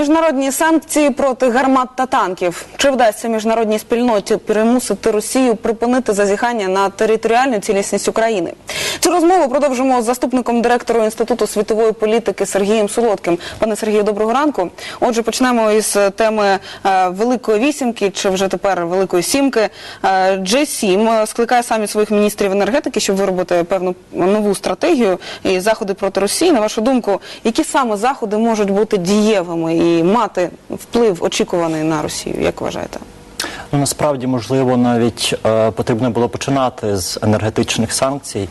Міжнародні санкції проти гармат та танків. Чи вдасться міжнародній спільноті перемусити Росію припинити зазіхання на територіальну цілісність України? Цю розмову продовжимо з заступником директора Інституту світової політики Сергієм Солодким. Пане Сергію, доброго ранку. Отже, почнемо із теми е, Великої вісімки, чи вже тепер Великої сімки. Е, G7 скликає саміт своїх міністрів енергетики, щоб виробити певну нову стратегію і заходи проти Росії. На вашу думку, які саме заходи можуть бути дієвими мати вплив очікуваний на Росію? Як вважаєте? Ну насправді можливо навіть е, потрібно було починати з енергетичних санкцій,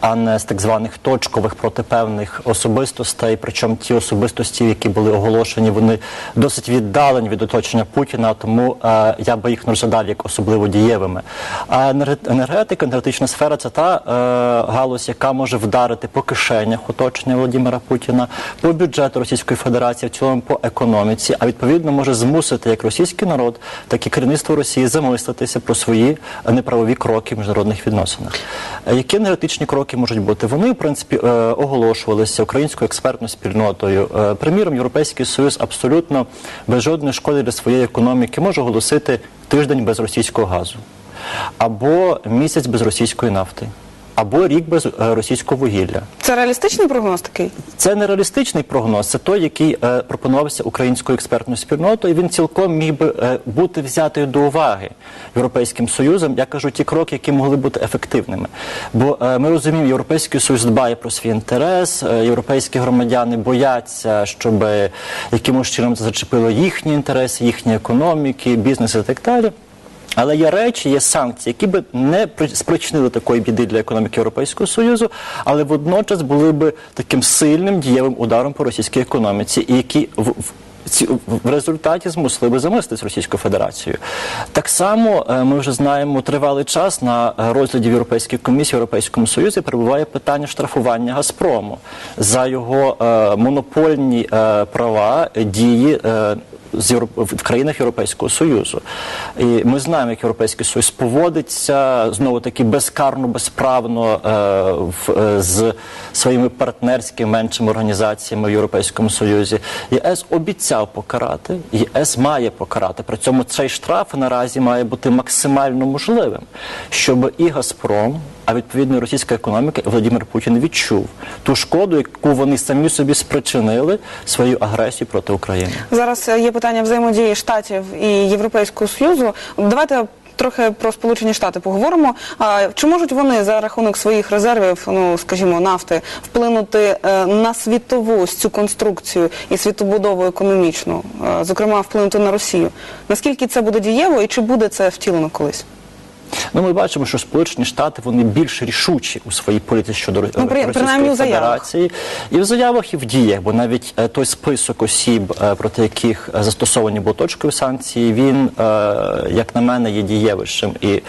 а не з так званих точкових проти певних особистостей. Причому ті особистості, які були оголошені, вони досить віддалені від оточення Путіна. Тому е, я би їх не розглядав як особливо дієвими. А енерге- енергетика, енергетична сфера це та е, галузь, яка може вдарити по кишенях оточення Володимира Путіна, по бюджету Російської Федерації, в цілому по економіці, а відповідно може змусити як російський народ, так і керівництво Росії замислитися про свої неправові кроки в міжнародних відносинах. Е, Які енергетичні кроки можуть бути? Вони, в принципі, е, оголошувалися українською експертною спільнотою. Е, Приміром, Європейський Союз абсолютно без жодної шкоди для своєї економіки може оголосити тиждень без російського газу, або місяць без російської нафти, або рік без е, російського вугілля. Це реалістичний прогноз такий? Це не реалістичний прогноз, це той, який е, пропонувався українською експертною спільнотою. і Він цілком міг би е, бути взятий до уваги Європейським Союзом. Я кажу ті кроки, які могли бути ефективними. Бо е, ми розуміємо, Європейський Союз дбає про свій інтерес, е, європейські громадяни бояться, щоб якимось чином це зачепило їхні інтереси, їхні економіки, бізнес і так далі. Але є речі, є санкції, які би не спричинили такої біди для економіки Європейського Союзу, але водночас були би таким сильним дієвим ударом по російській економіці, і які в, в в результаті змусили би замислитись Російською Федерацією. Так само е, ми вже знаємо тривалий час на розгляді в Європейській комісії в Європейському Союзі перебуває питання штрафування Газпрому за його е, монопольні е, права дії. е, з в країнах Європейського Союзу. І ми знаємо, як Європейський Союз поводиться знову таки безкарно, безправно е, в, е, з своїми партнерськими меншими організаціями в Європейському Союзі. ЄС обіцяв покарати, ЄС має покарати. При цьому цей штраф наразі має бути максимально можливим, щоб і Газпром. А відповідно російська економіка Володимир Путін відчув ту шкоду, яку вони самі собі спричинили свою агресію проти України. Зараз е, є питання взаємодії штатів і Європейського союзу. Давайте трохи про Сполучені Штати поговоримо. А чи можуть вони за рахунок своїх резервів, ну скажімо, нафти, вплинути е, на світову цю конструкцію і світобудову економічну, е, зокрема вплинути на Росію? Наскільки це буде дієво і чи буде це втілено колись? Ну, ми бачимо, що Сполучені Штати вони більш рішучі у своїй політиці щодо Ну, при- Російської. Федерації. І в заявах, і в діях, бо навіть е, той список осіб, е, проти яких е, застосовані були точкові санкції, він, е, як на мене, є дієвішим і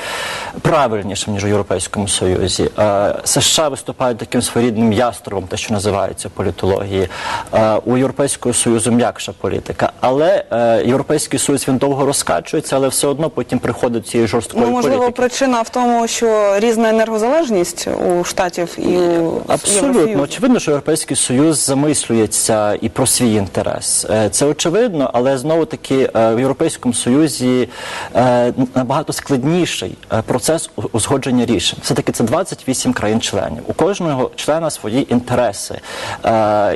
правильнішим, ніж у Європейському Союзі. Е, США виступають таким своєрідним яструбом, те, що називається політології. Е, у Європейського Союзу м'якша політика. Але е, Європейський Союз він довго розкачується, але все одно потім приходить цієї жорсткої Ну можливо, політики. Причина в тому, що різна енергозалежність у штатів і у Абсолютно очевидно, що європейський союз замислюється і про свій інтерес. Е, Це очевидно, але знову таки е, в європейському союзі е, набагато складніший процес узгодження рішень. Все таки це 28 країн-членів. У кожного члена свої інтереси.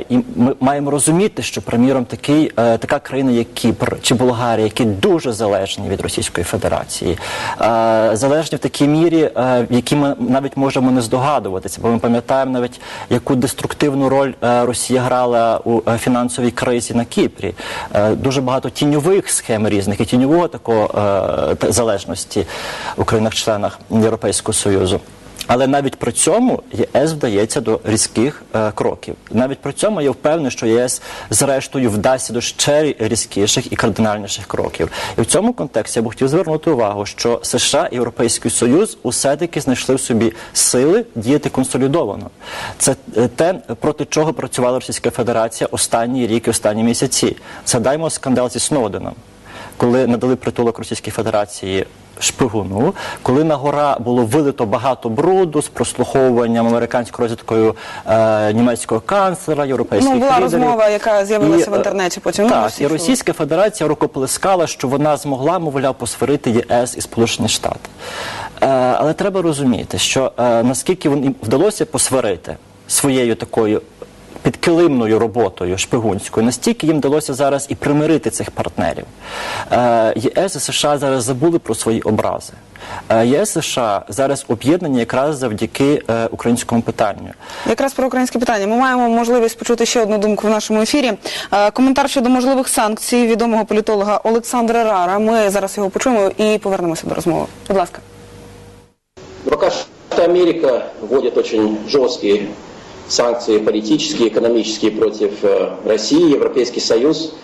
І ми маємо розуміти, що приміром такий така країна, як Кіпр чи Болгарія, які дуже залежні від Російської Федерації, е, залежні в такій мірі, е, в якій ми навіть можемо не здогадуватися, бо ми пам'ятаємо навіть яку деструктивну роль е, Росія грала у е, фінансовій кризі на Кіпрі. Дуже багато тіньових схем різних і тіньового такого залежності у країнах-членах Європейського Союзу. Але навіть при цьому ЄС вдається до різких е, кроків. Навіть при цьому я впевнений, що ЄС зрештою вдасться до ще різкіших і кардинальніших кроків. І в цьому контексті я б хотів звернути увагу, що США і Європейський Союз усе таки знайшли в собі сили діяти консолідовано. Це е, те, проти чого працювала Російська Федерація останні рік і останні місяці. Згадаймо скандал зі Сноуденом коли надали притулок Російській Федерації шпигуну, коли на гора було вилито багато бруду з прослуховуванням американською розвідкою е, німецького канцлера, європейських Ну, була лідерів. розмова, яка з'явилася в е, інтернеті потім. Ну, Так, і. Російська Федерація рукоплескала, що вона змогла, мовляв, посварити ЄС і Сполучені Штати. Е, але треба розуміти, що е, наскільки їм вдалося посварити своєю такою підкилимною роботою шпигунською, настільки їм вдалося зараз і примирити цих партнерів. Е, ЄС і США зараз забули про свої образи. Е, ЄС США зараз об'єднані якраз завдяки е, українському питанню. Якраз про українське питання. Ми маємо можливість почути ще одну думку в нашому ефірі. Е, Коментар щодо можливих санкцій відомого політолога Олександра Рара. Ми зараз його почуємо і повернемося до розмови. Будь ласка. Пока что Америка вводит очень жесткие санкции политические, экономические против э, России. Европейский Союз,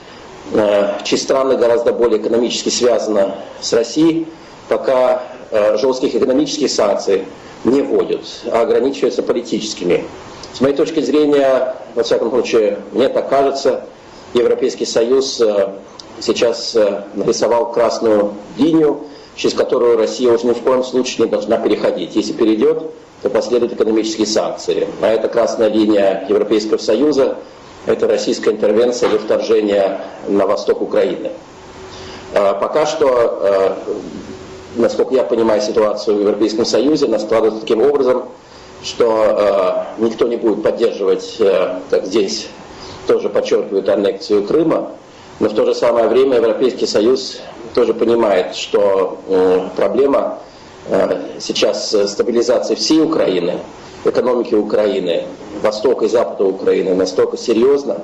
э, чьи страны гораздо более экономически связаны с Россией, пока э, жестких экономических санкций не вводят, а ограничиваются политическими. С моей точки зрения, во всяком случае, мне так кажется, Европейский Союз сейчас нарисовал красную линию, через которую Россия уже ни в коем случае не должна переходить. Если перейдет, то последуют экономические санкции. А это красная линия Европейского Союза, это российская интервенция или вторжение на восток Украины. Э, Пока что, э, насколько я понимаю ситуацию в Европейском Союзе, она складывается таким образом, что э, никто не будет поддерживать, как здесь тоже подчеркивают, аннексию Крыма, но в то же самое время Европейский Союз тоже понимает, что проблема сейчас э, стабилизации всей Украины, экономики Украины, востока и запада Украины настолько серьезна,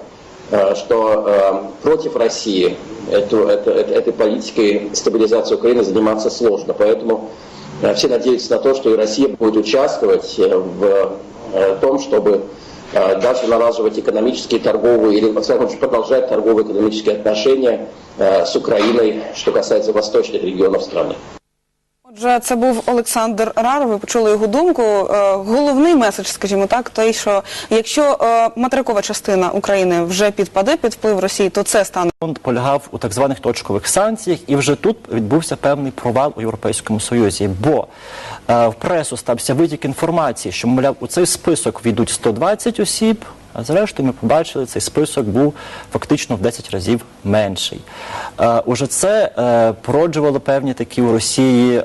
э, что э, против России эту, это- этой политикой стабилизации Украины заниматься сложно. Поэтому э, все надеются на то, что и Россия будет участвовать э, в э, том, чтобы э, дальше налаживать экономические, торговые, или, во всяком случае, продолжать торговые экономические отношения э, с Украиной, что касается восточных регионов страны. Отже, це був Олександр Рар. Ви почули його думку. Е, Головний меседж, скажімо так, той, що якщо е, материкова частина України вже підпаде під вплив Росії, то це стане Фонд полягав у так званих точкових санкціях, і вже тут відбувся певний провал у Європейському Союзі, бо е, в пресу стався витік інформації, що мовляв у цей список війдуть 120 осіб. А зрештою, ми побачили, цей список був фактично в 10 разів менший. Е, уже це е, породжувало певні такі у Росії е,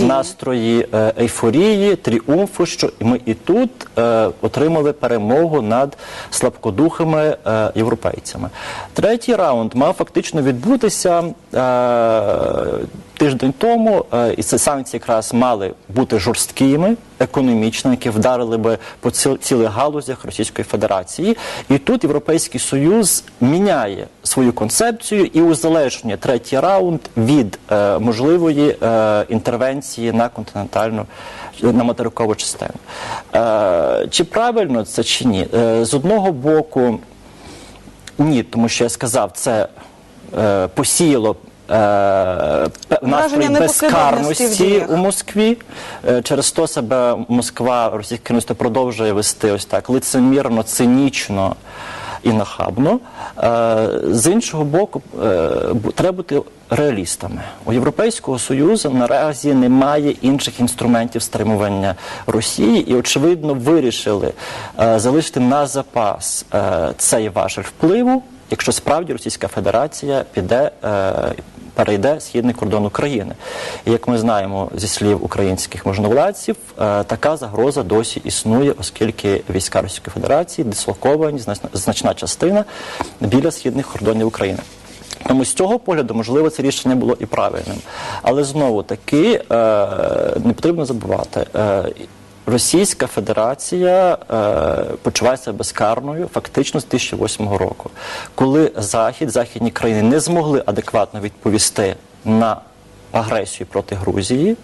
настрої е, ейфорії, тріумфу, що ми і тут е, отримали перемогу над слабкодухими е, європейцями. Третій раунд мав фактично відбутися е, тиждень тому, е, і ці санкції якраз мали бути жорсткими, економічними, які вдарили би по ціл- цілих галузях Російської Федерації. І тут Європейський Союз міняє свою концепцію і узалежнює третій раунд від е, можливої е, інтервенції на континентальну на материкову частину. Чи правильно це чи ні? З одного боку, ні, тому що я сказав, це посіяло. Е, Настрій безкарності у Москві. Е, Через то себе Москва, російське керівництво продовжує вести ось так лицемірно, цинічно і нахабно. Е, З іншого боку, треба бути реалістами. У Європейського Союзу наразі немає інших інструментів стримування Росії і, очевидно, вирішили залишити на запас цей важель впливу, якщо справді Російська Федерація піде. е, Перейде східний кордон України, і як ми знаємо зі слів українських можновладців, е, така загроза досі існує, оскільки війська Російської Федерації дислоковані значна, значна частина біля східних кордонів України. Тому з цього погляду, можливо, це рішення було і правильним. Але знову таки е, не потрібно забувати. Е, Російська Федерація е, почуває безкарною фактично з 2008 року, коли Захід, західні країни не змогли адекватно відповісти на агресію проти Грузії.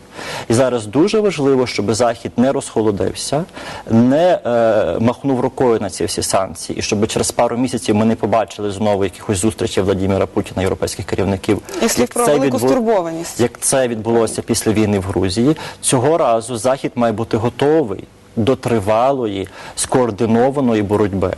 І зараз дуже важливо, щоб Захід не розхолодився, не е, махнув рукою на ці всі санкції, і щоб через пару місяців ми не побачили знову якихось зустрічей Владимира Путіна, європейських керівників. І слів як про велику відбу- стурбованість. Як це відбулося після війни в Грузії, цього разу Захід має бути готовий до тривалої скоординованої боротьби.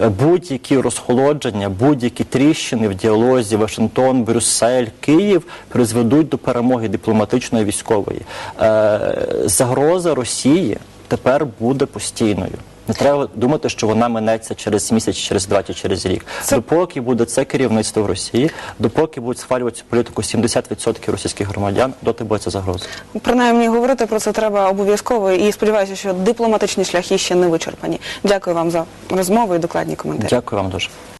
Е, будь-які розхолодження, будь-які тріщини в діалозі Вашингтон, Брюссель, Київ призведуть до перемоги дипломатичної військової. Е, загроза Росії тепер буде постійною. Не треба думати, що вона минеться через місяць, через два чи через рік. Це- Допоки буде це керівництво в Росії, допоки будуть схвалювати цю політику 70% російських громадян, доти буде ця загроза. Принаймні говорити про це треба обов'язково і сподіваюся, що дипломатичні шляхи ще не вичерпані. Дякую вам за розмову і докладні коментарі. Дякую вам дуже.